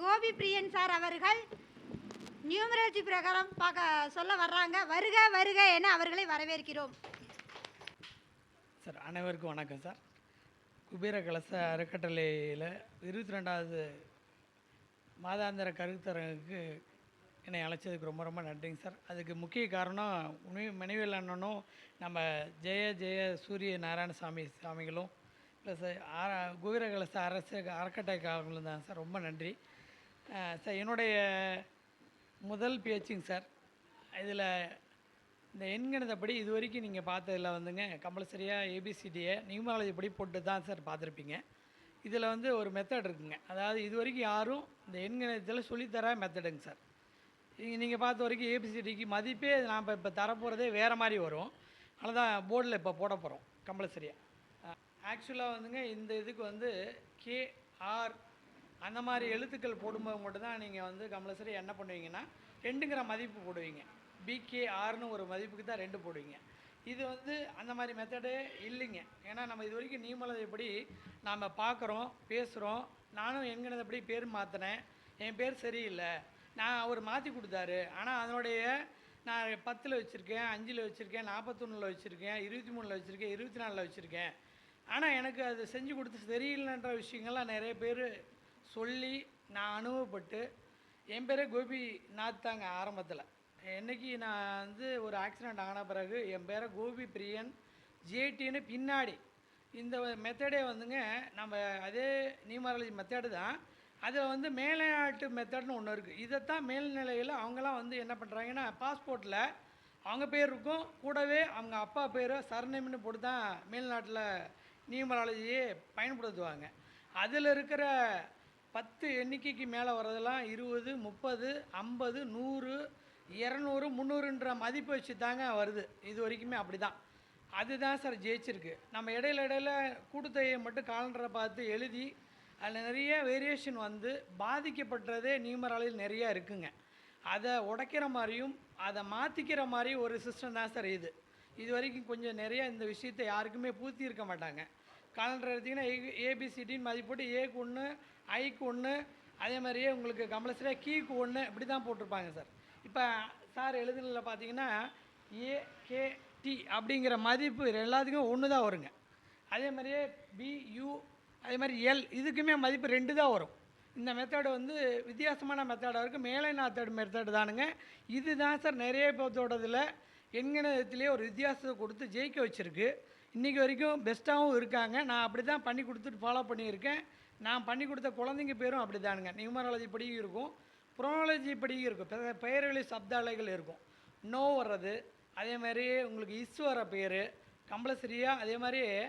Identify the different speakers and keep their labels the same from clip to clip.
Speaker 1: Gopi Priyan sir அவர்கள் numerology பிரகாரம் பார்க்க சொல்ல வர்றாங்க. வருக வருக என அவர்களை வரவேற்கிறோம்.
Speaker 2: சார் அனைவருக்கும் வணக்கம் சார். குபேர கலச அறக்கட்டளையில் இருபத்தி ரெண்டாவது மாதாந்திர கருத்தரங்குக்கு என்னை அழைச்சதுக்கு ரொம்ப ரொம்ப நன்றிங்க சார். அதுக்கு முக்கிய காரணம் உணவு மனைவியல் அண்ணனும் நம்ம ஜெய ஜெய சூரிய நாராயணசாமி சாமிகளும் ப்ளஸ் குபேர கலச அரசு அறக்கட்டளைக்காரங்களும் தான் சார். ரொம்ப நன்றி. சார் என்னுடைய முதல் பேச்சுங்க சார். இதில் இந்த எண்கணிதப்படி இது வரைக்கும் நீங்கள் பார்த்ததில் வந்துங்க கம்பல்சரியாக ஏபிசிடியை நியூமராலஜி படி போட்டு தான் சார் பார்த்துருப்பீங்க. இதில் வந்து ஒரு மெத்தட் இருக்குங்க. அதாவது இது வரைக்கும் யாரும் இந்த எண்கணிதத்தில் சொல்லித்தர மெத்தடுங்க சார். நீங்கள் பார்த்த வரைக்கும் ஏபிசிடிக்கு மதிப்பே நாம் இப்போ தரப்போகிறதே வேறு மாதிரி வரும். அதனால் தான் போர்டில் இப்போ போட போகிறோம் கம்பல்சரியாக ஆக்சுவலாக வந்துங்க இந்த இதுக்கு வந்து கேஆர் அந்த மாதிரி எழுத்துக்கள் போடும்போது மட்டும்தான் நீங்கள் வந்து கம்பல்சரி என்ன பண்ணுவீங்கன்னா ரெண்டுங்கிற மதிப்பு போடுவீங்க. பிகேஆர்னு ஒரு மதிப்புக்கு தான் ரெண்டு போடுவீங்க. இது வந்து அந்த மாதிரி மெத்தடே இல்லைங்க. ஏன்னா நம்ம இது வரைக்கும் நியமனதைப்படி நாம் பார்க்குறோம் பேசுகிறோம் நானும் எங்கனதப்படி பேர் மாற்றினேன் என் பேர் சரியில்லை நான் அவர் மாற்றி கொடுத்தாரு ஆனால் அதனுடைய நான் பத்தில் வச்சுருக்கேன் அஞ்சில் வச்சுருக்கேன் நாற்பத்தொன்னில் வச்சுருக்கேன் இருபத்தி மூணில் வச்சுருக்கேன் இருபத்தி நாலில் வச்சுருக்கேன். ஆனால் எனக்கு அது செஞ்சு கொடுத்து சரியில்லைன்ற விஷயங்கள்லாம் நிறைய பேர் சொல்லி நான் அனுபவப்பட்டு என் பேரே கோபிநாத் தாங்க ஆரம்பத்தில். என்னைக்கு நான் வந்து ஒரு ஆக்சிடெண்ட் ஆன பிறகு என் பேரை கோபி பிரியன் ஜேடின்னு பின்னாடி இந்த மெத்தடே வந்துங்க நம்ம அதே நியூமராலஜி மெத்தடு தான். அதில் வந்து மேலையாட்டு மெத்தட்னு ஒன்று இருக்குது இதைத்தான் மேல்நிலையில் அவங்களாம் வந்து என்ன பண்ணுறாங்கன்னா பாஸ்போர்ட்டில் அவங்க பேர் இருக்கும். கூடவே அவங்க அப்பா பேர் சர்நேம்னு போட்டு தான் மேல்நாட்டில் நியூமராலஜியே பயன்படுத்துவாங்க. அதில் இருக்கிற பத்து எண்ணிக்கைக்கு மேலே வர்றதெல்லாம் இருபது முப்பது ஐம்பது நூறு இரநூறு முந்நூறுன்ற மதிப்பு வச்சு தாங்க வருது. இது வரைக்குமே அப்படி தான் அதுதான் சார் ஜெயிச்சிருக்கு. நம்ம இடையில இடையில கூட்டுத்தொகையை மட்டும் காலண்டரை பார்த்து எழுதி அதில் நிறைய வேரியேஷன் வந்து பாதிக்கப்பட்டதே நியூமராலில் நிறையா இருக்குங்க. அதை உடைக்கிற மாதிரியும் அதை மாற்றிக்கிற மாதிரி ஒரு சிஸ்டம் தான் சார் இது. இது வரைக்கும் கொஞ்சம் நிறைய இந்த விஷயத்தை யாருக்குமே பூர்த்தி இருக்க மாட்டாங்க. காலண்டர் எடுத்திங்கன்னா ஏபிசிடின்னு மதிப்போட்டு ஏக்கு ஒன்று ஐக்கு ஒன்று அதே மாதிரியே உங்களுக்கு கம்பல்சரியாக கீக்கு ஒன்று இப்படி தான் போட்டிருப்பாங்க சார். இப்போ சார் எழுதுனதில் பார்த்தீங்கன்னா ஏகேடி அப்படிங்கிற மதிப்பு எல்லாத்துக்கும் ஒன்று தான் வருங்க. அதே மாதிரியே பியூ அதே மாதிரி எல் இதுக்குமே மதிப்பு ரெண்டு தான் வரும். இந்த மெத்தடு வந்து வித்தியாசமான மெத்தடாக இருக்குது மேலை நாத்தடு மெத்தடு தானுங்க. இது தான் சார் நிறைய பேர்த்தோடதில் எண்கணிதத்திலே ஒரு வித்தியாசத்தை கொடுத்து ஜெயிக்க வச்சுருக்கு. இன்றைக்கி வரைக்கும் பெஸ்ட்டாகவும் இருக்காங்க. நான் அப்படி தான் பண்ணி கொடுத்துட்டு ஃபாலோ பண்ணியிருக்கேன். நான் பண்ணி கொடுத்த குழந்தைங்க பேரும் அப்படி தானுங்க நியூமராலஜி படியும் இருக்கும். புரோனாலஜி படியும் இருக்கும். பெ- பெயர்வழி சப்தாலைகள் இருக்கும். நோ வர்றது. அதே மாதிரி உங்களுக்கு இஸ் வர பேர். கம்பல்சரியாக அதே மாதிரி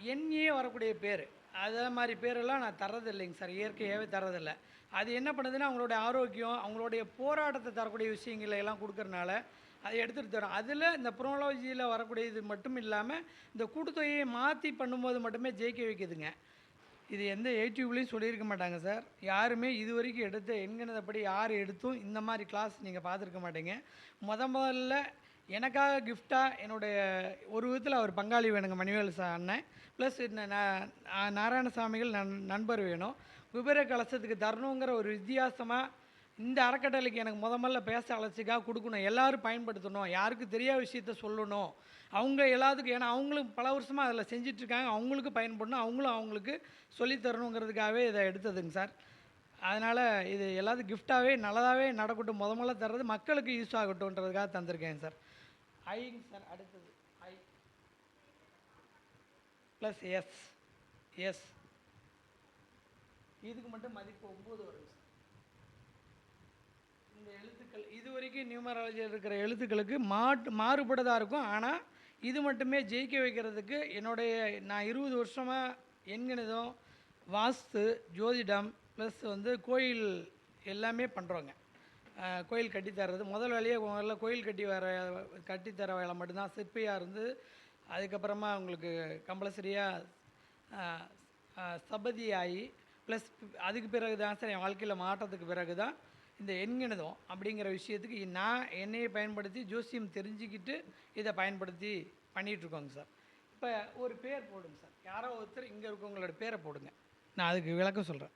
Speaker 2: எண்ணியே வரக்கூடிய பேர். அதே மாதிரி பேரெல்லாம் நான் தர்றது இல்லைங்க சார். இயற்கையாகவே தர்றதில்ல. அது என்ன பண்ணுதுன்னா அவங்களுடைய ஆரோக்கியம் அவங்களுடைய போராட்டத்தை தரக்கூடிய விஷயங்களை எல்லாம் கொடுக்கறனால அதை எடுத்துகிட்டு தரும் அதில் இந்த ப்ரோனாலஜியில் வரக்கூடிய இது மட்டும் இல்லாமல் இந்த கூட்டுத்தொகையை மாற்றி பண்ணும்போது மட்டுமே ஜெயிக்க வைக்குதுங்க. இது எந்த யூடியூப்லேயும் சொல்லியிருக்க மாட்டாங்க சார். யாருமே இது வரைக்கும் எடுத்த எண்கணதப்படி யார் எடுத்தும் இந்த மாதிரி கிளாஸ் நீங்கள் பார்த்துருக்க மாட்டீங்க. முத முதல்ல எனக்காக கிஃப்டாக என்னுடைய ஒரு விதத்தில் அவர் பங்காளி வேணுங்க மணிவேல் சா அண்ணன். ப்ளஸ் நாராயணசாமிகள் நண் நண்பர் வேணும். குபேர கலசத்துக்கு தரணுங்கிற ஒரு வித்தியாசமாக இந்த அறக்கட்டளைக்கு எனக்கு முத முதல்ல பேச அழைச்சிக்காக கொடுக்கணும். எல்லாரும் பயன்படுத்தணும். யாருக்கு தெரியாத விஷயத்த சொல்லணும். அவங்க எல்லாத்துக்கும் ஏன்னா அவங்களும் பல வருஷமாக அதில் செஞ்சிட்ருக்காங்க. அவங்களுக்கு பயன்படணும். அவங்களும் அவங்களுக்கு சொல்லித் தரணுங்கிறதுக்காகவே இதை எடுத்ததுங்க சார். அதனால் இது எல்லாத்துக்கும் கிஃப்டாகவே நல்லதாகவே நடக்கட்டும். முத முதல்ல தர்றது மக்களுக்கு யூஸ் ஆகட்டும்ன்றதுக்காக தந்திருக்கேன் சார். ஐங்க சார் அடுத்தது. ஐ ப்ளஸ் எஸ் எஸ் இதுக்கு மட்டும் மதிப்பு ஒம்பது வரும் சார். எழுத்துக்கள். இது வரைக்கும் நியூமராலஜியில் இருக்கிற எழுத்துக்களுக்கு மாட்டு மாறுபட்டதாக இருக்கும். ஆனால் இது மட்டுமே ஜெயிக்க வைக்கிறதுக்கு என்னுடைய நான் இருபது வருஷமாக எண்கணிதம் வாஸ்து ஜோதிடம் ப்ளஸ் வந்து கோயில் எல்லாமே பண்ணுறோங்க கோயில் கட்டித்தர்றது முதல் வேலையே முதல்ல கோயில் கட்டி வர கட்டித்தர வேலை மட்டும்தான். சிற்பியாக இருந்து அதுக்கப்புறமா உங்களுக்கு கம்பல்சரியாக சபதி ஆகி ப்ளஸ் அதுக்கு பிறகு தான் சார் என் வாழ்க்கையில் மாற்றத்துக்கு பிறகு தான் இந்த எண்கணிதம் அப்படிங்கிற விஷயத்துக்கு நான் என்னையை பயன்படுத்தி ஜோசியம் தெரிஞ்சுக்கிட்டு இதை பயன்படுத்தி பண்ணிகிட்ருக்கோங்க சார். இப்போ ஒரு பேர் போடுங்க சார். யாரோ ஒருத்தர் இங்கே இருக்கவங்களோட பேரை போடுங்க. நான் அதுக்கு விளக்கம் சொல்கிறேன்.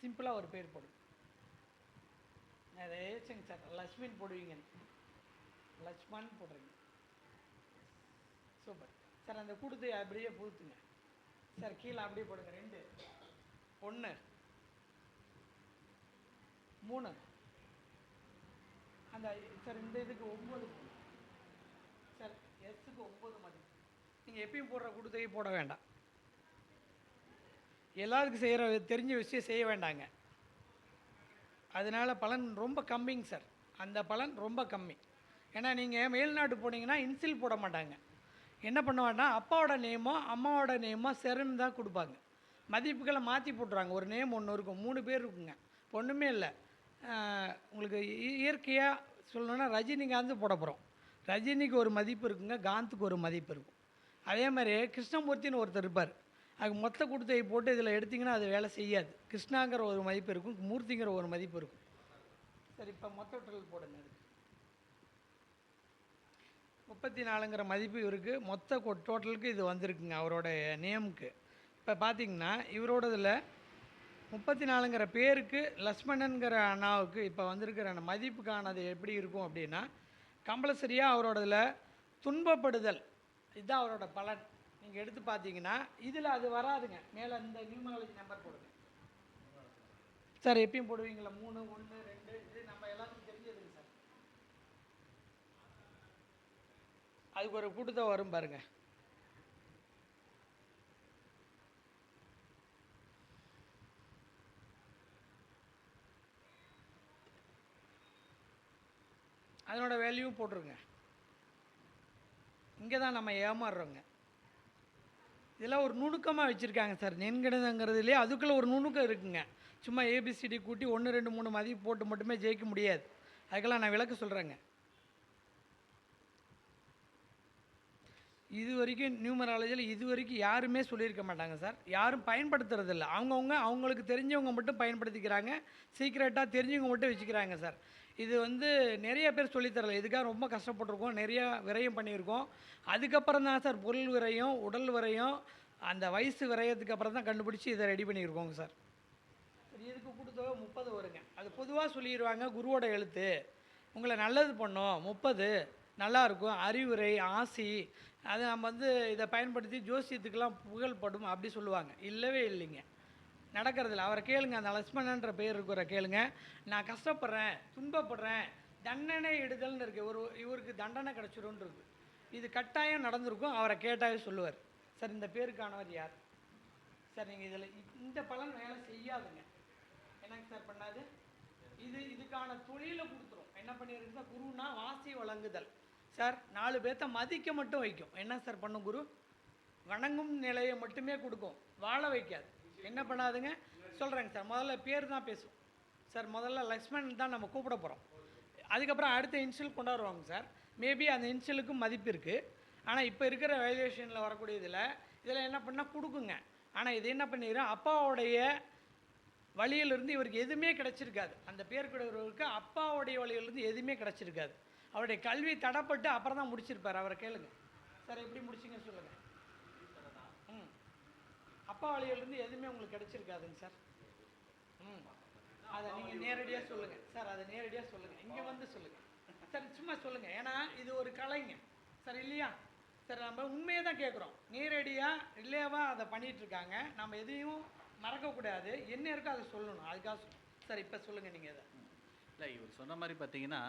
Speaker 2: சிம்பிளாக ஒரு பேர் போடுங்க. ஏச்சுங்க சார். லக்ஷ்மின் போடுவீங்க. லக்ஷ்மன் போடுறீங்க. சூப்பர். சார் அந்த கொடுத்து அப்படியே பூத்துங்க. சார் கீழே அப்படியே போடுங்க. ரெண்டு. ஒன்று. மூணு. அந்த சார் இந்த இதுக்கு ஒம்பது சார் எஸ்ஸுக்கு ஒம்பது மதிப்பு நீங்கள் எப்பயும் போடுற கொடுத்தையும் போட வேண்டாம். எல்லாருக்கும் செய்கிற தெரிஞ்ச விஷயம் செய்ய வேண்டாங்க. அதனால பலன் ரொம்ப கம்மிங்க சார் அந்த பலன் ரொம்ப கம்மி. ஏன்னா நீங்கள் மேல்நாட்டு போனீங்கன்னா இன்சில் போட மாட்டாங்க. என்ன பண்ணுவாங்கன்னா அப்பாவோட நேமோ அம்மாவோட நேமோ செருன்னு தான் கொடுப்பாங்க. மதிப்புகளை மாற்றி போட்டுருவாங்க ஒரு நேம் ஒன்று இருக்கும். மூணு பேர் இருக்குங்க. ஒன்றுமே இல்லை. உங்களுக்கு இ- இயற்கையாக சொல்லணுன்னா ரஜினிகாந்த் போட போகிறோம் ரஜினிக்கு ஒரு மதிப்பு இருக்குங்க காந்துக்கு ஒரு மதிப்பு இருக்கும். அதே மாதிரி கிருஷ்ணமூர்த்தின்னு ஒருத்தர் இருப்பார். அது மொத்த குடுத்தையை போட்டு இதில் எடுத்திங்கன்னா அது வேலை செய்யாது. கிருஷ்ணாங்கிற ஒரு மதிப்பு இருக்கும் மூர்த்திங்கிற ஒரு மதிப்பு இருக்கும். சரி இப்போ மொத்த டோட்டல் போடுங்க. முப்பத்தி நாலுங்கிற மதிப்பு இவருக்கு மொத்த டோட்டலுக்கு இது வந்திருக்குங்க அவரோட நேமுக்கு. இப்போ பார்த்தீங்கன்னா இவரோடதில் முப்பத்தி நாலுங்கிற பேருக்கு லக்ஷ்மணனுங்கிற அண்ணாவுக்கு இப்போ வந்திருக்கிற அந்த மதிப்புக்கானது எப்படி இருக்கும் அப்படின்னா கம்பல்சரியாக அவரோடதில் துன்பப்படுதல். இதுதான் அவரோட பலன். நீங்கள் எடுத்து பார்த்தீங்கன்னா இதில் அது வராதுங்க. மேலே இந்த நியூமாலஜி நம்பர் போடுங்க. சார் எப்பயும் போடுவீங்களா? மூணு ஒன்று ரெண்டு இது நம்ம எல்லாத்துக்கும் தெரிஞ்சதுங்க சார். அதுக்கு ஒரு கூட்டத்தை வரும் பாருங்கள் அதனோட வேல்யூ போட்டுருங்க. இங்கே தான் நம்ம ஏமாறுறோங்க. இதெல்லாம் ஒரு நுணுக்கமாக வச்சுருக்காங்க சார். நெண்கணிதங்கிறதுலேயே அதுக்குள்ளே ஒரு நுணுக்கம் இருக்குங்க. சும்மா ஏபிசிடி கூட்டி ஒன்று ரெண்டு மூணு மதிப்பு போட்டு மட்டுமே ஜெயிக்க முடியாது. அதுக்கெல்லாம் நான் விளக்க சொல்கிறேங்க இது வரைக்கும் நியூமராலஜியில் இது வரைக்கும் யாருமே சொல்லியிருக்க மாட்டாங்க சார். யாரும் பயன்படுத்துறதில்ல. அவங்கவுங்க அவங்களுக்கு தெரிஞ்சவங்க மட்டும் பயன்படுத்திக்கிறாங்க. சீக்ரெட்டாக தெரிஞ்சவங்க மட்டும் வச்சுக்கிறாங்க சார். இது வந்து நிறைய பேர் சொல்லித்தரல இதுக்காக ரொம்ப கஷ்டப்பட்டிருக்கோம். நிறையா விரயம் பண்ணியிருக்கோம். அதுக்கப்புறம் தான் சார் பொருள் விரயம் உடல் விரயம் அந்த வயசு விரயத்துக்கு அப்புறம் தான் கண்டுபிடிச்சி இதை ரெடி பண்ணியிருக்கோங்க சார். இதுக்கு கொடுத்தவ முப்பது வருங்க. அது பொதுவாக சொல்லிடுவாங்க குருவோட எழுத்து. உங்களை நல்லது பண்ணும் முப்பது நல்லா இருக்கும். அறிவுரை ஆசி அது நம்ம வந்து இதை பயன்படுத்தி ஜோசியத்துக்கெல்லாம் புகழ்படும் அப்படி சொல்லுவாங்க. இல்லவே இல்லைங்க. நடக்கிறதில்ல. அவரை கேளுங்க. அந்த லக்ஷ்மணன்ற பேர் இருக்கிற கேளுங்க. நான் கஷ்டப்படுறேன். துன்பப்படுறேன். தண்டனை எடுதல்னு இருக்கு. ஒரு இவருக்கு தண்டனை கிடச்சிரும்னு இருக்கு. இது கட்டாயம் நடந்திருக்கும். அவரை கேட்டாவே சொல்லுவார். சார் இந்த பேருக்கானவர் யார்? சார் நீங்கள் இதில் இந்த பலன் வேலை செய்யாதுங்க. என்னங்க சார் பண்ணாது? இது இதுக்கான தொழிலை கொடுத்துரும். என்ன பண்ணியிருக்குன்னா குருன்னா குருனா வாசி வழங்குதல். சார் நாலு பேர்த்த மதிக்க மட்டும் வைக்கும். என்ன சார் பண்ணும் குரு? வணங்கும் நிலையை மட்டுமே கொடுக்கும். வாழ வைக்காது. என்ன பண்ணாதுங்க? சொல்கிறேங்க சார் முதல்ல பேர் தான் பேசும் சார் முதல்ல லக்ஷ்மண் தான் நம்ம கூப்பிட போகிறோம் அதுக்கப்புறம் அடுத்த இன்சியல் கொண்டு வருவாங்க சார். மேபி அந்த இன்சலுக்கும் மதிப்பு இருக்குது ஆனால் இப்போ இருக்கிற வேல்யூவேஷனில் வரக்கூடிய இதில் இதில் என்ன பண்ணால் கொடுக்குங்க. ஆனால் இது என்ன பண்ணிடுறோம் அப்பாவுடைய வழியிலிருந்து இவருக்கு எதுவுமே கிடைச்சிருக்காது. அந்த பேர் கொடுக்குறவருக்கு அப்பாவுடைய வழியிலிருந்து எதுவுமே கிடச்சிருக்காது. அவருடைய கல்வி தடப்பட்டு அப்புறம் தான் முடிச்சிருப்பார். அவரை கேளுங்க. சார் எப்படி முடிச்சிங்கன்னு சொல்லுங்கள் அப்பா வழியிலிருந்து எதுவுமே உங்களுக்கு கிடைச்சிருக்காதுங்க சார். ம். அதை நீங்கள் நேரடியாக சொல்லுங்கள் சார் அதை நேரடியாக சொல்லுங்கள் இங்கே வந்து சொல்லுங்கள் சார் சும்மா சொல்லுங்கள் ஏன்னா இது ஒரு கலைங்க. சார் இல்லையா? சார் நம்ம உண்மையை தான் கேட்குறோம். நேரடியாக ரிலேவாக அதை பண்ணிகிட்ருக்காங்க இருக்காங்க நம்ம எதையும் மறக்கக்கூடாது. என்ன இருக்கோ அதை சொல்லணும். அதுக்காக சொல் சார் இப்போ சொல்லுங்கள் நீங்கள் இதை.
Speaker 3: இல்லை இவர் சொன்ன மாதிரி பார்த்தீங்கன்னா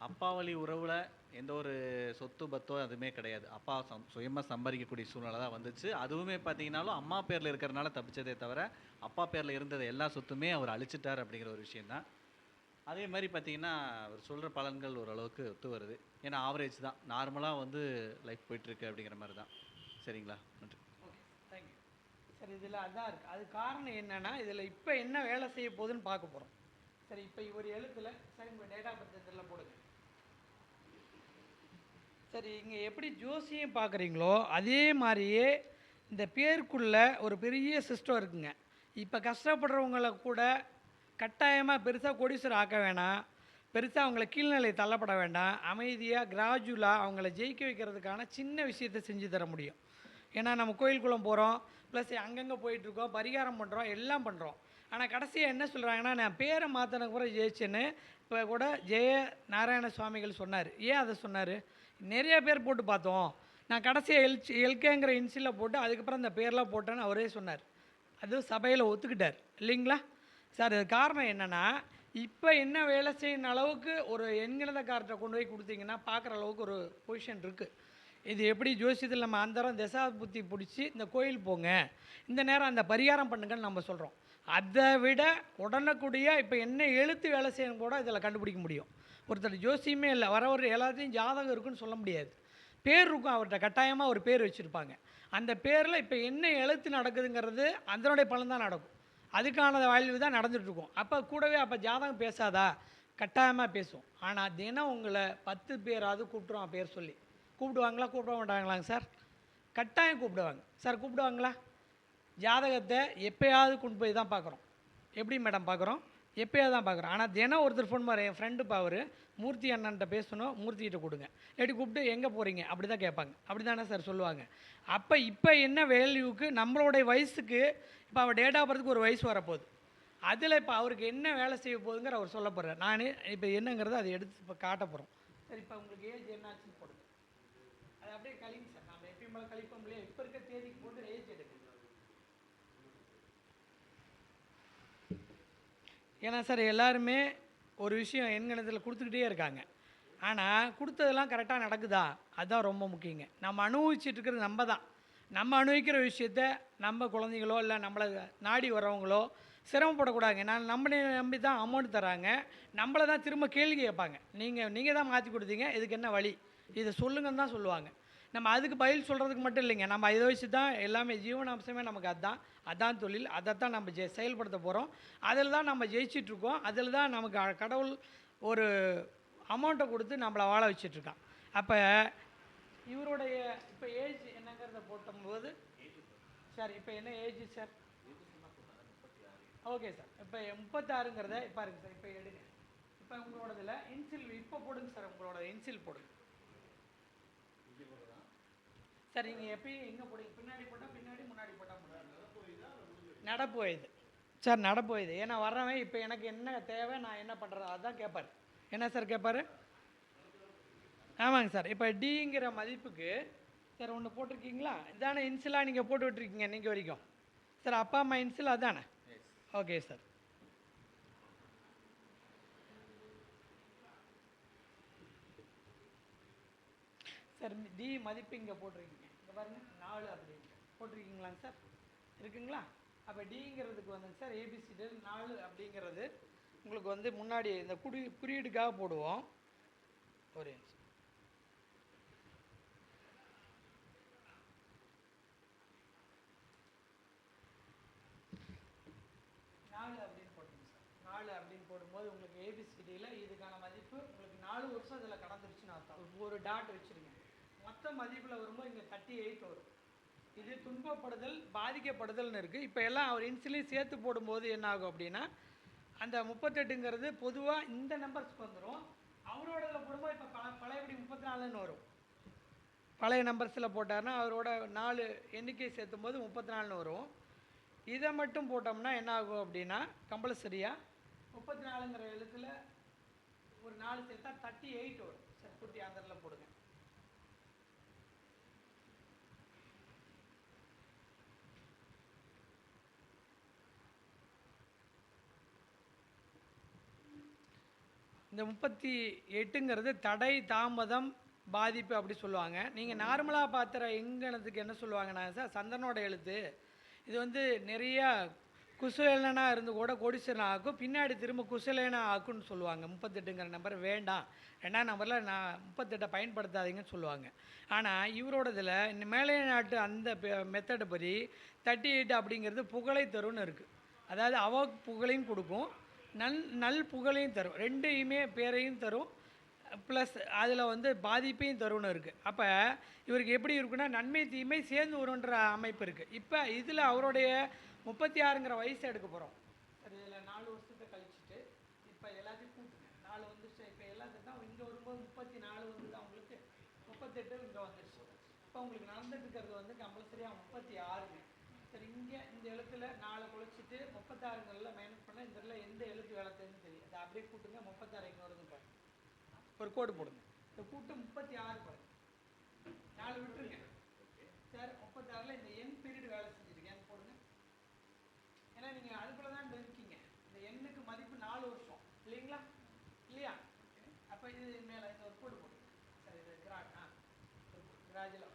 Speaker 3: அப்பா வழி உறவில் எந்த ஒரு சொத்து பத்தோ அதுவுமே கிடையாது. அப்பா சம் சுயமாக சம்பாதிக்கக்கூடிய சூழ்நிலை தான் வந்துச்சு. அதுவுமே பார்த்தீங்கன்னாலும் அம்மா பேரில் இருக்கிறனால தப்பிச்சதே தவிர அப்பா பேரில் இருந்தது எல்லா சொத்துமே அவர் அழிச்சிட்டார் அப்படிங்கிற ஒரு விஷயந்தான் அதே மாதிரி பார்த்தீங்கன்னா அவர் சொல்கிற பலன்கள் ஓரளவுக்கு ஒத்து வருது. ஏன்னா ஆவரேஜ் தான். நார்மலாக வந்து லைஃப் போயிட்டுருக்கு அப்படிங்கிற மாதிரி தான். சரிங்களா? நன்றி.
Speaker 2: ஓகே தேங்க்யூ சரி இதில் அதான் இருக்குது அது காரணம் என்னென்னா இதில் இப்போ என்ன வேலை செய்ய போகுதுன்னு பார்க்க போகிறோம் சரி இப்போ ஒரு எழுத்துல சரி உங்கள் டேட்டா பர்த்தில் போடுங்க. சரி இங்கே எப்படி ஜோசியம் பார்க்குறீங்களோ அதே மாதிரியே இந்த பேருக்குள்ள ஒரு பெரிய சிஸ்டம் இருக்குங்க. இப்போ கஷ்டப்படுறவங்கள கூட கட்டாயமாக பெருசாக கோடீஸ்வரர் ஆக்க வேணாம். பெருசாக அவங்கள கீழ்நிலை தள்ளப்பட வேண்டாம். அமைதியாக கிராஜுவலாக அவங்கள ஜெயிக்க வைக்கிறதுக்கான சின்ன விஷயத்தை செஞ்சு தர முடியும். ஏன்னா நம்ம கோயில்குளம் போகிறோம் ப்ளஸ் அங்கங்கே போயிட்டுருக்கோம் பரிகாரம் பண்ணுறோம் எல்லாம் பண்ணுறோம் ஆனால் கடைசியாக என்ன சொல்கிறாங்கன்னா நான் பேரை மாற்றின கூட ஜெயிச்சேன்னு இப்போ கூட ஜெய நாராயண சுவாமிகள் சொன்னார். ஏன் அதை சொன்னார்? நிறைய பேர் போட்டு பார்த்தோம். நான் கடைசியாக எல் எல்கேங்கிற இன்சிலில் போட்டு அதுக்கப்புறம் அந்த பேர்லாம் போட்டேன்னு அவரே சொன்னார். அது சபையில் ஒத்துக்கிட்டார். இல்லைங்களா? சார் அது காரணம் என்னென்னா இப்போ என்ன வேலை செய்யணும் அளவுக்கு ஒரு எண்கணிதக்காரர்கிட்ட கொண்டு போய் கொடுத்தீங்கன்னா பார்க்குற அளவுக்கு ஒரு பொசிஷன் இருக்குது இது எப்படி ஜோசியத்தில் நம்ம அந்தரம் தசா புத்தி பிடிச்சி இந்த கோயில் போங்க. இந்த நேரம் அந்த பரிகாரம் பண்ணுங்கன்னு நம்ம சொல்கிறோம் அதை விட உடனக்கூடிய இப்போ என்ன எழுத்து வேலை செய்யணும் கூட இதில் கண்டுபிடிக்க முடியும். ஒருத்தர் ஜோசியமே இல்லை. வர ஒரு எல்லாத்தையும் ஜாதகம் இருக்குன்னு சொல்ல முடியாது. பேர் இருக்கும் அவர்கிட்ட. கட்டாயமாக ஒரு பேர் வச்சுருப்பாங்க. அந்த பேரில் இப்போ என்ன எழுத்து நடக்குதுங்கிறது அதனுடைய பலன் தான் நடக்கும். அதுக்கான வாழ்வு தான் நடந்துகிட்ருக்கும் அப்போ கூடவே அப்போ ஜாதகம் பேசாதா? கட்டாயமாக பேசும். ஆனால் தினம் உங்களை பத்து பேராவது கூப்பிட்ருவோம் பேர் சொல்லி. கூப்பிடுவாங்களா? கூப்பிட மாட்டாங்களாங்க சார்? கட்டாயம் கூப்பிடுவாங்க. சார் கூப்பிடுவாங்களா? ஜாதகத்தை எப்போயாவது கொண்டு போய் தான் பார்க்குறோம். எப்படி மேடம் பார்க்குறோம்? எப்பயாவது தான் பார்க்குறோம். ஆனால் தினம் ஒருத்தர் ஃபோன் மாதிரி என் ஃப்ரெண்டு அவர் மூர்த்தி அண்ணன்ட்ட பேசணும் மூர்த்திகிட்ட கொடுங்க. எப்படி கூப்பிட்டு எங்கே போகிறீங்க அப்படி தான் கேட்பாங்க. அப்படி தானே சார் சொல்லுவாங்க. அப்போ இப்போ என்ன வேல்யூக்கு நம்மளுடைய வயசுக்கு இப்போ அவர் டேட் ஆஃப் பர்த்துக்கு ஒரு வயசு வரப்போகுது. அதில் இப்போ அவருக்கு என்ன வேலை செய்ய போகுதுங்கிற அவர் சொல்ல போகிறார் நான் இப்போ என்னங்கிறத அதை எடுத்து இப்போ காட்ட போகிறோம் சார் இப்போ உங்களுக்கு ஏஜ் என்ன ஆச்சுன்னு போடுங்க. அது அப்படியே கழிங்க சார் நம்ம எப்பயும் கழிப்போம் இல்லையா? இப்போ இருக்க தேதிக்கு போட்டு ஏஜ் எடுங்க. ஏன்னா சார் எல்லாருமே ஒரு விஷயம் எண்கணத்தில் கொடுத்துக்கிட்டே இருக்காங்க. ஆனால் கொடுத்ததெல்லாம் கரெக்டாக நடக்குதா? அதுதான் ரொம்ப முக்கியங்க. நம்ம அனுபவிச்சுட்டு இருக்கிறது நம்ம தான். நம்ம அனுபவிக்கிற விஷயத்த நம்ம குழந்தைங்களோ இல்லை நம்மளை நாடி வரவங்களோ சிரமப்படக்கூடாதுங்க. நான் நம்மளை நம்பி தான் அமௌண்ட் தராங்க நம்மளை தான் திரும்ப கேள்வி கேட்பாங்க. நீங்கள் நீங்கள் தான் மாற்றி கொடுத்தீங்க. இதுக்கு என்ன வழி? இதை சொல்லுங்கன்னு தான் சொல்லுவாங்க. நம்ம அதுக்கு பதில் சொல்கிறதுக்கு மட்டும் இல்லைங்க. நம்ம இதை வச்சு தான் எல்லாமே ஜீவனாம்சமே நமக்கு அதுதான் அதான் தொழில். அதை தான் நம்ம ஜெ செயல்படுத்த போகிறோம் அதில் தான் நம்ம ஜெயிச்சிட்ருக்கோம் அதில் தான் நமக்கு கடவுள் ஒரு அமௌண்ட்டை கொடுத்து நம்மளை வாழ வச்சிட்ருக்கான் அப்போ இவருடைய இப்போ ஏஜ் என்னங்கிறத போட்டும்போது சார் இப்போ என்ன ஏஜ் சார்? ஓகே சார் இப்போ முப்பத்தாறுங்கிறத இப்போ இருக்கு சார் இப்போ எடுங்க. இப்போ உங்களோடதில் இன்சில் இப்போ போடுங்க சார் உங்களோட இன்சில் போடுங்க. சார் நீங்கள் எப்பயும் எங்கே போடுங்க பின்னாடி போட்டால் பின்னாடி முன்னாடி போட்டால் முன்னாடி. நடப்பு வயது சார் நடப்பு வயது ஏன்னா வர்றவன் இப்போ எனக்கு என்ன தேவை நான் என்ன பண்ணுறது அதான் கேட்பார் என்ன சார் கேட்பாரு ஆமாங்க சார். இப்போ டிங்கிற மதிப்புக்கு சார் ஒன்று போட்டிருக்கீங்களா? இதானே இன்சிலாக நீங்கள் போட்டு விட்டுருக்கீங்க நீங்கள் வரைக்கும். சார் அப்பா அம்மா இன்சில் அதானே ஓகே சார் சார் டி மதிப்பு இங்கே போட்டிருக்கீங்க. பாருங்கள் பாருங்க நாலு அப்படின்னு போட்டிருக்கீங்களாங்க சார்? இருக்குங்களா? அப்போ டிங்கிறதுக்கு வந்துங்க சார் ஏபிசிடி நாலு அப்படிங்கிறது உங்களுக்கு வந்து முன்னாடி இந்த குடி குறியீடுக்காக போடுவோம். ஒரு நிமிஷம். நாலு அப்படின்னு போட்டுருங்க சார். நாலு அப்படின்னு போடும்போது உங்களுக்கு ஏபிசிடியில் இதுக்கான மதிப்பு உங்களுக்கு நாலு வருஷம் இதில் கடந்துருச்சுன்னு அர்த்தம். ஒரு டாட் வச்சுருங்க. மொத்த மதிப்பில் வரும்போது இங்கே தேர்ட்டி எயிட் வரும். இது துன்பப்படுதல் பாதிக்கப்படுதல்னு இருக்குது இப்போ எல்லாம் அவர் இன்சுலின் சேர்த்து போடும்போது என்ன ஆகும் அப்படின்னா அந்த முப்பத்தெட்டுங்கிறது பொதுவாக இந்த நம்பர்ஸ்க்கு வந்துடும் அவரோட இதில் போடும்போது இப்போ பல பழையபடி முப்பத்தி நாலுன்னு வரும். பழைய நம்பர்ஸில் போட்டார்னா அவரோட நாலு எண்ணிக்கை சேர்த்தும் போது முப்பத்தி நாலுன்னு வரும். இதை மட்டும் போட்டோம்னா என்ன ஆகும் அப்படின்னா கம்பல்சரியாக முப்பத்தி நாலுங்கிற எழுத்தில் ஒரு நாலு சேர்த்தா தேர்ட்டி எயிட் வரும். சர்க்குட்டி ஆந்திரில் ஆந்தரில் போடுங்க. இந்த முப்பத்தி எட்டுங்கிறது தடை தாமதம் பாதிப்பு அப்படி சொல்லுவாங்க. நீங்கள் நார்மலாக பார்த்துற எங்கனத்துக்கு என்ன சொல்லுவாங்கன்னா சார் சந்தனோட எழுத்து. இது வந்து நிறையா குசலேனாக இருந்து கூட கோடீஸ்வரன் ஆக்கும் பின்னாடி திரும்ப குசலேனா ஆக்குன்னு சொல்லுவாங்க. முப்பத்தெட்டுங்கிற நம்பர் வேண்டாம். ரெண்டாம் நம்பரில் நான் முப்பத்தெட்டை பயன்படுத்தாதீங்கன்னு சொல்லுவாங்க. ஆனால் இவரோட இதில் இந்த மேலே நாட்டு அந்த மெத்தடு படி தேர்ட்டி எயிட் அப்படிங்கிறது புகழை தரும்னு இருக்குது அதாவது அவ புகழையும் கொடுக்கும். நல் நல் புகழையும் தரும். ரெண்டையுமே பேரையும் தரும். ப்ளஸ் அதில் வந்து பாதிப்பையும் தரும்னு இருக்குது அப்போ இவருக்கு எப்படி இருக்குன்னா நன்மை தீமை சேர்ந்து வரும்ன்ற அமைப்பு இருக்குது இப்போ இதில் அவருடைய முப்பத்தி ஆறுங்கிற வயசு எடுக்க போகிறோம் சரி இதில் நாலு வருஷத்தை கழிச்சிட்டு இப்போ எல்லாத்தையும் கூட்டுங்க. நாலு வந்துருச்சு. இப்போ எல்லாத்துக்கும் தான் இங்கே வரும்போது முப்பத்தி நாலு வந்து அவங்களுக்கு முப்பத்தெட்டு இங்கே வந்துருச்சு. இப்போ உங்களுக்கு நடந்துட்டு இருக்கிறது வந்து கம்பல்சரியாக முப்பத்தி ஆறுங்க. சரி இங்கே இந்த எழுத்துல நாலு குழைச்சிட்டு முப்பத்தாறுங்களில் மைனஸ் பண்ணால் இந்த இடத்துல எந்த எழுத்து வேலை தெரியும். அதை அப்படியே கூட்டுங்க முப்பத்தாறு எங்கே பாருங்க. ஒரு கோடு போடுங்க. இந்த கூட்டு முப்பத்தி ஆறு பாருங்க. நாலு விட்டுருங்க. சார் முப்பத்தாறில் இந்த எண் பீரியட் வேலை செஞ்சுருக்கு. என் போடுங்க. ஏன்னா நீங்கள் அதுக்குள்ள தான் இருக்கீங்க. இந்த எண்ணுக்கு மதிப்பு நாலு வருஷம். இல்லைங்களா? இல்லையா? அப்போ இது மேலே இந்த ஒரு கோடு போடுங்க. சரி இது கிராட் ஆ? கிராஜில்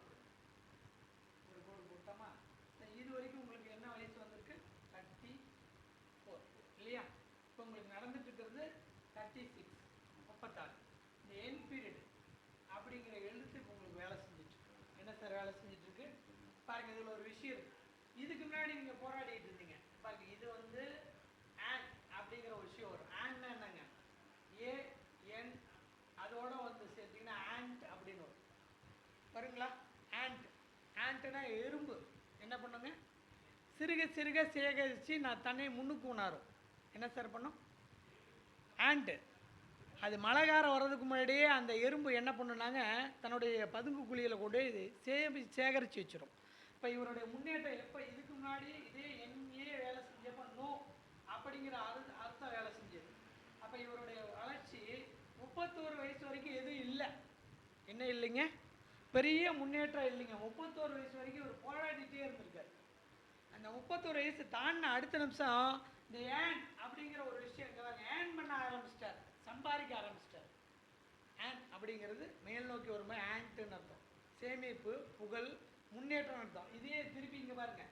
Speaker 2: ஒரு கோடு போட்டோமா சரி, இது வரைக்கும் உங்களுக்கு என்ன வயசு வந்திருக்கு தேர்ட்டி ஃபோர் இல்லையா இப்போ உங்களுக்கு நடந்துட்டு இருக்கிறது தேர்ட்டி சிக்ஸ் முப்பத்தாறு இந்த என் பீரியட் அப்படிங்கிற எழுத்து இப்போ உங்களுக்கு வேலை செஞ்சுட்டு இருக்கு. என்ன சார் வேலை செஞ்சுட்டு இருக்கு பாருங்க இதில் ஒரு விஷயம் இதுக்கு முன்னாடி நீங்கள் போராடிட்டு இருந்தீங்க. பாருங்க இது வந்து ஆன் அப்படிங்கிற ஒரு விஷயம் வரும். ஆன்னா என்னங்க? ஏ என் அதோட வந்து சேர்த்தீங்கன்னா ஆண்ட் அப்படின்னு வரும். வருங்களா ஆண்ட் ஆண்ட்னா எறும்பு. என்ன பண்ணுங்க? சிறுக சிறுக சேகரித்து நான் தன்னை முன்னுக்கு உணரும். என்ன சார் பண்ணும்? ஆண்ட்டு அது மழை காலம் வர்றதுக்கு முன்னாடியே அந்த எறும்பு என்ன பண்ணுனாங்க? தன்னுடைய பதுங்கு குழியில் கொண்டு போய் சேமி சேகரித்து வச்சிடும் இப்போ இவருடைய முன்னேற்றம் எப்போ? இதுக்கு முன்னாடி இதே என்ஏ வேலை செஞ்சப்போ நோ அப்படிங்கிற அர்த்த அர்த்தம் வேலை செஞ்சது. அப்போ இவருடைய வளர்ச்சி முப்பத்தோரு வயசு வரைக்கும் எதுவும் இல்லை. என்ன இல்லைங்க? பெரிய முன்னேற்றம் இல்லைங்க. முப்பத்தோரு வயசு வரைக்கும் இவர் போராடிட்டே இருந்திருக்காரு. அந்த முப்பத்தோரு வயசு தாண்டின அடுத்த நிமிஷம் இந்த ஏன் அப்படிங்கிற ஒரு விஷயம் இங்க ஏன் பண்ண ஆரம்பிச்சிட்டார்? சம்பாதிக்க ஆரம்பிச்சிட்டார். ஏன் அப்படிங்கிறது மேல் நோக்கி வரும்போது ஆண்ட்டுன்னு அர்த்தம். சேமிப்பு புகழ் முன்னேற்றம் அர்த்தம் இதே திருப்பி இங்கே பாருங்க.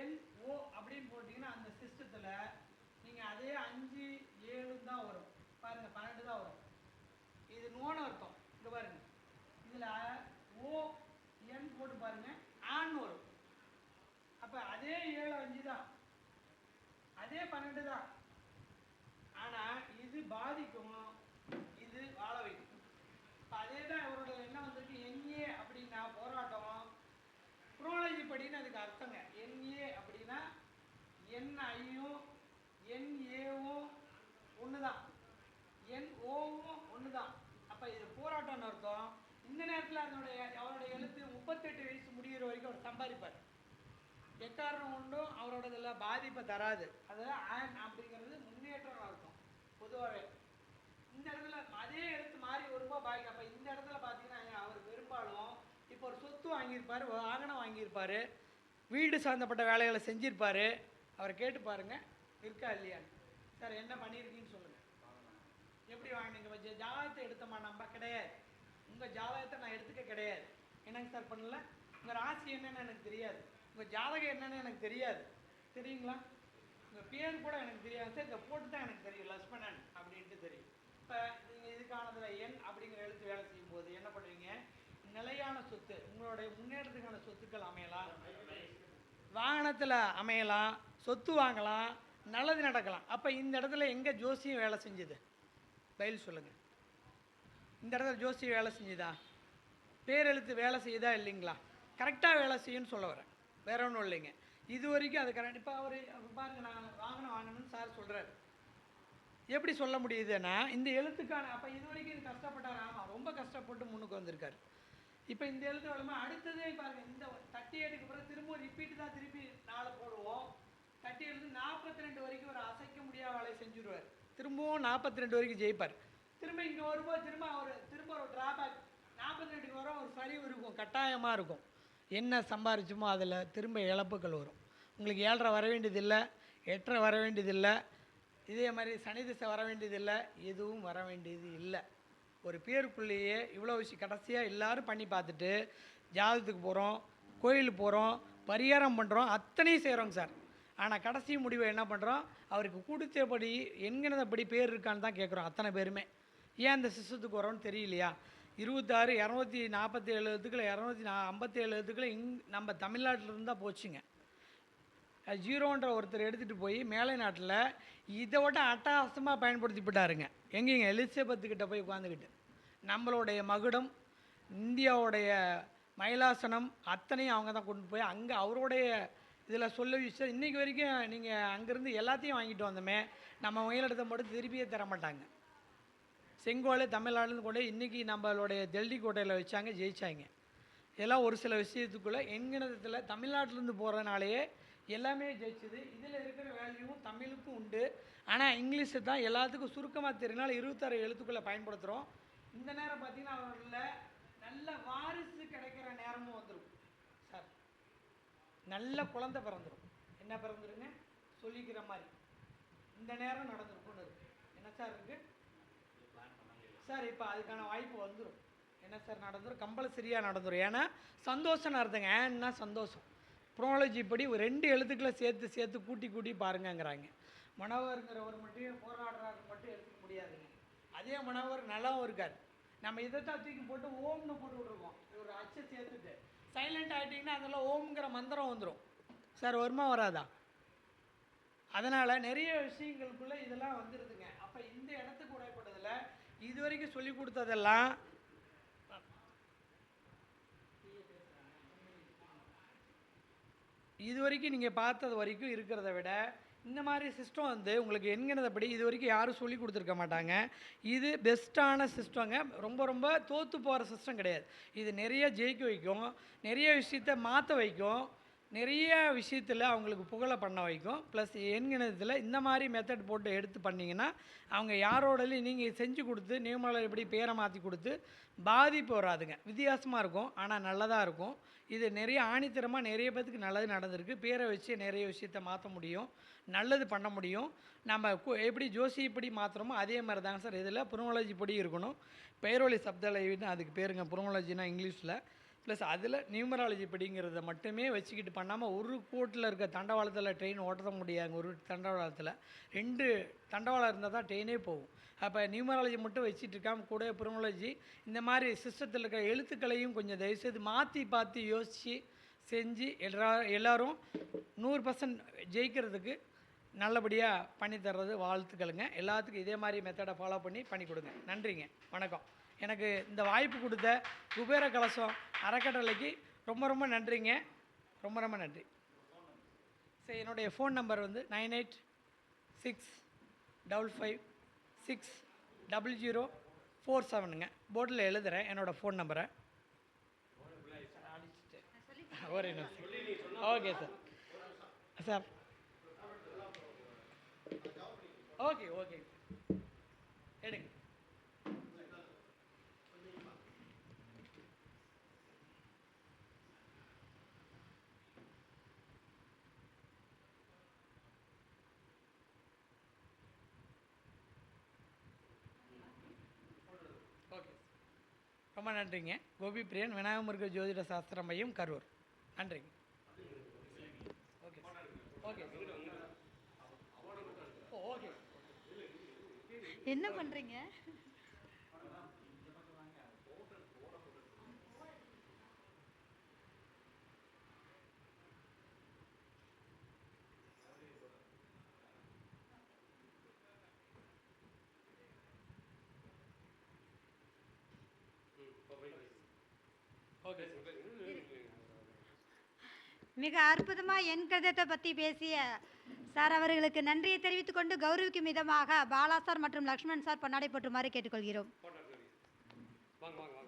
Speaker 2: என் ஓ அப்படின்னு போட்டிங்கன்னா அந்த சிஸ்டத்தில் நீங்கள் அதே அஞ்சு ஏழு தான் வரும். பாருங்க பன்னெண்டு தான் வரும். இது நோன் அர்த்தம். இங்கே பாருங்க. இதில் ஓ என் போட்டு பாருங்க. ஆண் வரும். அப்போ அதே ஏழு அஞ்சு தான். அதே பன்னெண்டு தான். ஆனால் இது பாதிக்கும் இது வாழ வைக்கும் இப்போ அதே தான் இவரோட என்ன வந்திருக்கு என்ஏ அப்படின்னா போராட்டம் குரோலஜி படின்னு அதுக்கு அர்த்தங்க என்ஏ அப்படின்னா என் ஐயும் என் ஏவும் ஒன்று தான் என் ஓவும் ஒன்று தான் அப்போ இது போராட்டம்னு அர்த்தம். இந்த நேரத்தில் அதனுடைய அவருடைய எழுத்து முப்பத்தெட்டு வயசு முடிகிற வரைக்கும் அவர் சம்பாதிப்பார். எக்காரணம் ஒன்றும் அவரோட இதில் பாதிப்பை தராது. அதான் ஆன் அப்படிங்கிறது முன்னேற்றம் அர்த்தம் பொதுவாகவே இந்த இடத்துல அதே எழுத்து மாறி வரும்போது பாதிக்கும் அப்போ இந்த இடத்துல பார்த்தீங்கன்னா அவர் பெரும்பாலும் இப்போ ஒரு சொத்து வாங்கியிருப்பார் வாகனம் வாங்கியிருப்பார் வீடு சார்ந்தப்பட்ட வேலைகளை செஞ்சிருப்பார். அவரை கேட்டு பாருங்க இருக்கா இல்லையான்னு. சார் என்ன பண்ணியிருக்கீங்க எப்படி வாங்கினீங்க? வச்சு ஜாதகத்தை எடுத்தோமா? நம்ம கிடையாது. உங்கள் ஜாதகத்தை நான் எடுத்துக்க கிடையாது. என்னங்க சார் பண்ணல? உங்கள் ராசி என்னன்னு எனக்கு தெரியாது. உங்கள் ஜாதகம் என்னன்னு எனக்கு தெரியாது. தெரியுங்களா? உங்கள் பேர் கூட எனக்கு தெரியாது. சார் இதை போட்டு தான் எனக்கு தெரியும். லக்ஷ்மணன் அப்படின்ட்டு தெரியும். இப்போ நீங்கள் இதுக்கானதில் எண் அப்படிங்கிற எழுத்து வேலை செய்யும்போது என்ன பண்ணுவீங்க? நிலையான சொத்து உங்களுடைய முன்னேற்றத்துக்கான சொத்துக்கள் அமையலாம். வாகனத்தில் அமையலாம் சொத்து வாங்கலாம் நல்லது நடக்கலாம். அப்போ இந்த இடத்துல எங்கே ஜோசியம் வேலை செஞ்சுது? பதில் சொல்லுங்கள் இந்த இடத்துல ஜோசி வேலை செஞ்சுதா? பேரெழுத்து வேலை செய்யுதா இல்லைங்களா? கரெக்டாக வேலை செய்யுன்னு சொல்ல வரேன். வேற ஒன்றும் இல்லைங்க. இது வரைக்கும் அது கரெக்ட் இப்போ அவர் பாருங்கள் நான் வாகனம் வாங்கணும்னு சார் சொல்கிறாரு எப்படி சொல்ல முடியுதுன்னா இந்த எழுத்துக்கான அப்போ இது வரைக்கும் இது கஷ்டப்பட்டார். ஆமாம் ரொம்ப கஷ்டப்பட்டு முன்னுக்கு வந்திருக்காரு. இப்போ இந்த எழுத்து வளமா அடுத்ததே பாருங்கள் இந்த தட்டி ஏட்டுக்கு பிறகு திரும்ப ரிப்பீட்டு தான் திருப்பி நாலு போடுவோம். தட்டி எழுந்து நாற்பத்தி ரெண்டு வரைக்கும் ஒரு அசைக்க முடியாத வேலையை செஞ்சுருவார். திரும்பவும் நாற்பத்தி ரெண்டு வரைக்கும் ஜெயிப்பார். திரும்ப இங்கே வரும்போது திரும்ப அவர் திரும்ப ஒரு டிராபேக் நாற்பத்தி ரெண்டுக்கு வரும் ஒரு சரிவு இருக்கும் கட்டாயமாக இருக்கும். என்ன சம்பாரிச்சோமோ அதில் திரும்ப இழப்புகள் வரும். உங்களுக்கு ஏழரை வர வேண்டியதில்லை எட்டரை வர வேண்டியதில்லை இதே மாதிரி சனி திசை வர வேண்டியதில்லை எதுவும் வர வேண்டியது இல்லை. ஒரு பேருக்குள்ளேயே இவ்வளோ விஷயம் கடைசியாக எல்லாரும் பண்ணி பார்த்துட்டு ஜாதகத்துக்கு போகிறோம் கோயிலுக்கு போகிறோம் பரிகாரம் பண்ணுறோம் அத்தனையும் செய்கிறோங்க சார். ஆனால் கடைசி முடிவை என்ன பண்ணுறோம் அவருக்கு கொடுத்தபடி என்கிறதபடி பேர் இருக்கான்னு தான் கேட்குறோம் அத்தனை பேருமே. ஏன் அந்த சிஸ்டத்துக்கு வரோன்னு தெரியலையா? இருபத்தாறு இரநூத்தி நாற்பத்தி ஏழு எழுத்துக்களை இரநூத்தி நா ஐம்பத்தி ஏழு எழுத்துக்களை இங் நம்ம தமிழ்நாட்டில் இருந்தால் போச்சுங்க. ஜீரோன்ற ஒருத்தர் எடுத்துகிட்டு போய் மேலை நாட்டில் இதை விட அட்டகாசமாக பயன்படுத்தி விட்டாருங்க எங்கேங்க? எலிசபெத்துக்கிட்ட போய் உட்காந்துக்கிட்டு நம்மளுடைய மகுடம் இந்தியாவுடைய மயிலாசனம் அத்தனையும் அவங்க தான் கொண்டு போய் அங்கே அவருடைய இதில் சொல்ல விஷயம் இன்றைக்கி வரைக்கும் நீங்கள் அங்கேருந்து எல்லாத்தையும் வாங்கிட்டு வந்தோமே நம்ம மயிலிடத்தை மட்டும் திருப்பியே தர மாட்டாங்க. செங்கோல் தமிழ்நாடுலேருந்து கொண்டு இன்றைக்கி நம்மளுடைய டெல்லி கோட்டையில் வச்சாங்க ஜெயிச்சாங்க. இதெல்லாம் ஒரு சில விஷயத்துக்குள்ளே எண்கணிதத்தில் தமிழ்நாட்டிலேருந்து போகிறதுனாலேயே எல்லாமே ஜெயிச்சது. இதில் இருக்கிற வேல்யூவும் தமிழுக்கும் உண்டு. ஆனால் இங்கிலீஷு தான் எல்லாத்துக்கும் சுருக்கமாக தெரியுனால இருபத்தாறு எழுத்துக்களை பயன்படுத்துகிறோம் இந்த நேரம் பார்த்தீங்கன்னா அவர்களில் நல்ல வாரிசு கிடைக்கிற நேரமும் வந்துடும் நல்ல குழந்தை பிறந்துடும் என்ன பிறந்துருங்க? சொல்லிக்கிற மாதிரி. இந்த நேரம் நடந்திருக்கும்னு இருக்கு. என்ன சார் இருக்கு? சார் இப்போ அதுக்கான வாய்ப்பு வந்துடும் என்ன சார் நடந்துடும் கம்பல்சரியாக நடந்துடும் ஏன்னா சந்தோஷம்னு அர்த்தங்க. ஏன்னா சந்தோஷம். ப்ரோலஜி படி ஒரு ரெண்டு எழுத்துக்களை சேர்த்து சேர்த்து கூட்டி கூட்டி பாருங்கங்கிறாங்க. மனவருங்கிறவர் மட்டும் போராடுறாரு மட்டும் எடுத்துக்க முடியாதுங்க. அதே மனவர் நல்லாவும் இருக்கார். நம்ம இதை தான் தூக்கி போட்டு ஓம்னு போட்டு விட்ருக்கோம் ஒரு அச்சை சேர்த்துட்டு சைலண்ட் ஆகிட்டிங்கன்னா அதில் ஓம்ங்கிற மந்திரம் வந்துடும் சார் வருமா வராதா? அதனால் நிறைய விஷயங்களுக்குள்ளே இதெல்லாம் வந்துடுதுங்க அப்போ இந்த இடத்துக்கு உடைப்பட்டதில் இது வரைக்கும் சொல்லி கொடுத்ததெல்லாம் இது வரைக்கும் நீங்கள் பார்த்தது வரைக்கும் இருக்கிறத விட இந்த மாதிரி சிஸ்டம் வந்து உங்களுக்கு என்கிறதப்படி இது வரைக்கும் யாரும் சொல்லி கொடுத்துருக்க மாட்டாங்க. இது பெஸ்ட்டான சிஸ்டங்க ரொம்ப ரொம்ப தோற்று போகிற சிஸ்டம் கிடையாது. இது நிறைய ஜெயிக்க வைக்கும். நிறைய விஷயத்த மாற்ற வைக்கும். நிறைய விஷயத்தில் அவங்களுக்கு புகழை பண்ண வைக்கும். ப்ளஸ் எண்கணிதத்தில் இந்த மாதிரி மெத்தட் போட்டு எடுத்து பண்ணிங்கன்னா அவங்க யாரோடலையும் நீங்கள் செஞ்சு கொடுத்து நியமனம் இப்படி பேரை மாற்றி கொடுத்து பாதிப்பு வராதுங்க. வித்தியாசமாக இருக்கும் ஆனால் நல்லதாக இருக்கும். இது நிறைய ஆணித்தரமாக நிறைய பேத்துக்கு நல்லது நடந்திருக்கு. பேரை வச்சு நிறைய விஷயத்த மாற்ற முடியும். நல்லது பண்ண முடியும். நம்ம எப்படி ஜோசி இப்படி மாற்றுறோமோ அதே மாதிரி தாங்க சார். இதில் புறமலஜி படி இருக்கணும். பெயரொலி சப்தலைவின்னு அதுக்கு பேருங்க. புறமலஜினா இங்கிலீஷில். ப்ளஸ் அதில் நியூமராலஜி படிங்கிறத மட்டுமே வச்சுக்கிட்டு பண்ணாமல் ஒரு கோட்டில் இருக்க தண்டவாளத்தில் ட்ரெயின் ஓட்ட முடியாது. ஒரு தண்டவாளத்தில். ரெண்டு தண்டவாளம் இருந்தால் தான் ட்ரெயினே போகும். அப்போ நியூமராலஜி மட்டும் வச்சுட்டு இருக்காமல் கூட புறமலஜி இந்த மாதிரி சிஸ்டத்தில் இருக்கிற எழுத்துக்களையும் கொஞ்சம் தயவுசெய்து மாற்றி பார்த்து யோசித்து செஞ்சு எல்லா எல்லோரும் நூறு பர்சன்ட் ஜெயிக்கிறதுக்கு நல்லபடியாக பண்ணி தர்றது வாழ்த்துக்களுங்க. எல்லாத்துக்கும் இதே மாதிரி மெத்தடை ஃபாலோ பண்ணி பண்ணி கொடுங்க. நன்றிங்க. வணக்கம். எனக்கு இந்த வாய்ப்பு கொடுத்த குபேர கலசம் அறக்கட்டளைக்கு ரொம்ப ரொம்ப நன்றிங்க. ரொம்ப ரொம்ப நன்றி. சரி என்னுடைய ஃபோன் நம்பர் வந்து nine eight six double five six double zero four செவனுங்க போர்டில் எழுதுகிறேன் என்னோடய ஃபோன் நம்பரை ஒரு நிமிஷம். Okay sir sir okay okay எடுங்க. ரொம்ப நன்றிங்க. கோபி பிரியன் விநாயகமுருக ஜோதிட சாஸ்திர மையம் கரூர். நன்றிங்க. ஓகே. ஓகே. ஓகே.
Speaker 1: என்ன பண்ணுறீங்க மிக அற்புதமாக என் கருதத்தை பற்றி பேசிய சார் அவர்களுக்கு நன்றியை தெரிவித்துக் கொண்டு கௌரவிக்கும் விதமாக பாலா சார் மற்றும் லக்ஷ்மண் சார் பொன்னாடை போட்டுமாறு கேட்டுக்கொள்கிறோம்.
Speaker 4: வாங்க வாங்க.